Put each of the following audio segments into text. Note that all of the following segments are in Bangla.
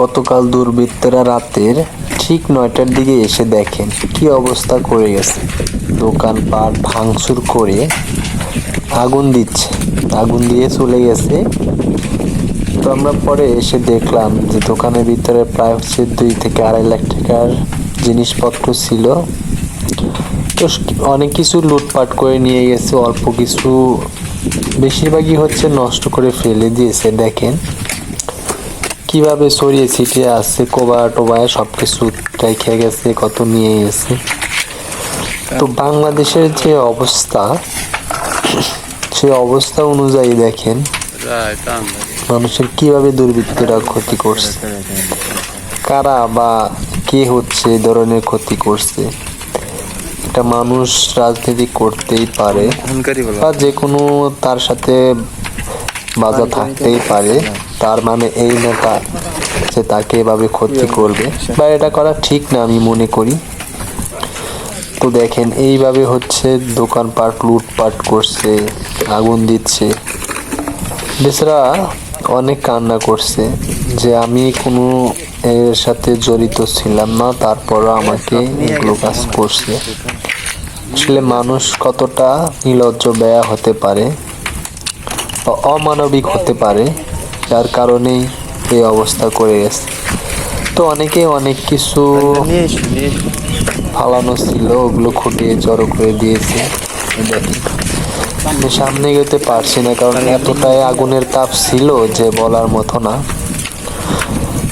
গতকাল দুর্বৃত্তরা রাতের ঠিক নয়টার দিকে এসে দেখেন কি অবস্থা করে গেছে। দোকানপাট ভাঙচুর করে আগুন দিচ্ছে, আগুন দিয়ে চলে গেছে। তো আমরা পরে এসে দেখলাম যে দোকানের ভিতরে প্রায় হচ্ছে দুই থেকে আড়াই লাখ টাকার জিনিসপত্র ছিল। তো অনেক কিছু লুটপাট করে নিয়ে গেছে, অল্প কিছু বেশিরভাগই হচ্ছে নষ্ট করে ফেলে দিয়েছে, দেখেন। কীভাবে ছড়িয়ে ছিটিয়ে আছে কোবা টোবায় সব কিছু রেখে গেছে কত নিয়ে গেছে? তো বাংলাদেশের যে অবস্থা সেই অবস্থা অনুযায়ী দেখেন। মানুষের কীভাবে দুর্বৃত্তরা ক্ষতি করছে? কারা বা কে হচ্ছে এই ধরনের ক্ষতি করছে? একটা মানুষ রাজনীতি করতেই পারে বা যে কোনো তার সাথে বাধা থাকতেই পারে। তার মানে এই না তা যে তাকে এভাবে ক্ষতি করবে। বা এটা করা ঠিক না আমি মনে করি। তো দেখেন, এইভাবে হচ্ছে দোকানপাট, লুটপাট করছে, আগুন দিচ্ছে। বেচারা অনেক কান্না করছে যে আমি কোনো এর সাথে জড়িত ছিলাম না, তারপরও আমাকে এগুলো কাজ করছে। আসলে মানুষ কতটা নির্লজ্জ ব্যয়া হতে পারে অমানবিক হতে পারে যার কারণেই এই অবস্থা করে গেছে। তো অনেকে অনেক কিছু ফালানো ছিল, ওগুলো খুঁটিয়ে জড়ো করে দিয়েছে। দেখি সামনে যেতে পারছি না, কারণ এতটাই আগুনের তাপ ছিল যে বলার মতো না।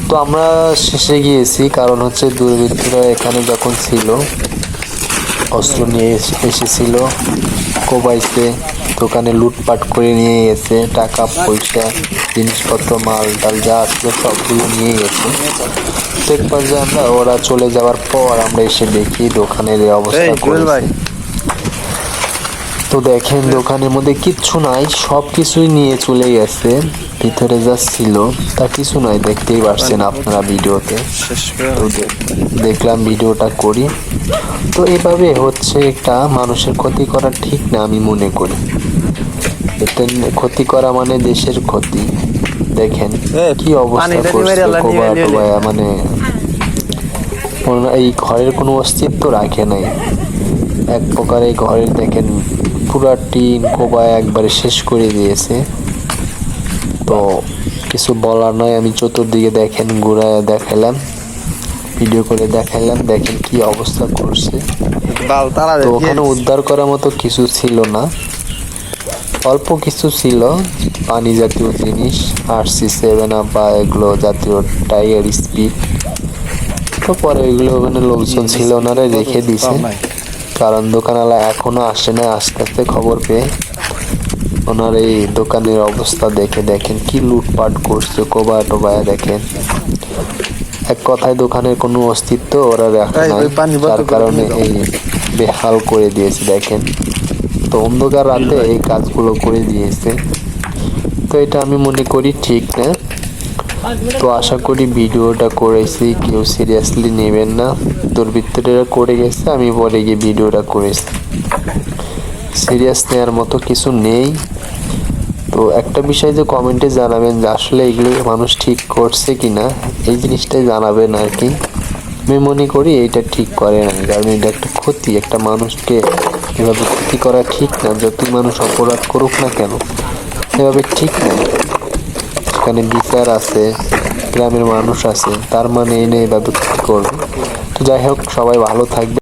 তো আমরা শেষে গিয়েছি, কারণ হচ্ছে দুর্বৃত্তরা এখানে যখন ছিল, অস্ত্র নিয়ে এস- এসেছিল কোবাইছে দোকানে লুটপাট করে নিয়ে গেছে টাকা পয়সা জিনিসপত্র মাল ডাল যা আসলো সবগুলো নিয়ে গেছে। এক পর্যায়ে আমরা ওরা চলে যাওয়ার পর আমরা এসে দেখি দোকানের অবস্থা করেছে তো দেখেন দোকানের মধ্যে কিচ্ছু নাই সব কিছুই নিয়ে চলে গেছে। ভিতরে যা ছিল তা কিছু নাই দেখতেই পারছেন আপনারা ভিডিওতে। তো দেখলাম ভিডিওটা করি। তো এভাবে হচ্ছে একটা মানুষের ক্ষতি করা ঠিক না আমি মনে করি। ক্ষতি করা মানে দেশের ক্ষতি। দেখেন কি অবস্থা করছে কোবা টোবায়া মানে এই ঘরের কোনো অস্তিত্ব রাখে নাই। এক প্রকার এই ঘরের দেখেন পুরা টিন কোবায় একবারে শেষ করে দিয়েছে। তো কিছু বলার নয় আমি চতুর্দিকে দেখেন ঘুরায় দেখালাম ভিডিও করে দেখালাম দেখেন কি অবস্থা করছে। তো ওখানে উদ্ধার করার মতো কিছু ছিল না। অল্প কিছু ছিল পানি জাতীয় জিনিস আর সি সেভেন আপ বা এগুলো জাতীয় টাইগার স্পিড। তো পরে এগুলো ওখানে লোকজন ছিল ওনারা রেখে দিছে। কারণ দোকানওয়ালা এখনও আসে না আস্তে আস্তে খবর পেয়ে। ওনার এই দোকানের অবস্থা দেখে দেখেন কি লুটপাট করছে কোবা টোবায় দেখেন। এক কথায় দোকানের কোনো অস্তিত্ব ওরা রাখে বোতল যার কারণে এই বেহাল করে দিয়েছে দেখেন। তো অন্ধকার রাতে এই কাজগুলো করে দিয়েছে। তো এটা আমি মনে করি ঠিক না। তো আশা করি ভিডিওটা করেছি, কেউ সিরিয়াসলি নেবেন না। দুর্বৃত্তরা করে গেছে, আমি পরে গিয়ে ভিডিওটা করেছি। সিরিয়াস নেওয়ার মতো কিছু নেই। তো একটা বিষয় যে কমেন্টে জানাবেন যে আসলে এগুলো মানুষ ঠিক করছে কিনা, এই জিনিসটাই জানাবেন আর কি। আমি মনে করি এইটা ঠিক করে না কারণ এটা একটা ক্ষতি, একটা মানুষকে এভাবে ক্ষতি করা ঠিক না, যতই মানুষ অপরাধ করুক না কেন এভাবে ঠিক না। এখানে বিচার আছে, গ্রামের মানুষ আছে, তার মানে এনে এভাবে ক্ষতি করবে। তো যাই হোক, সবাই ভালো থাকবে।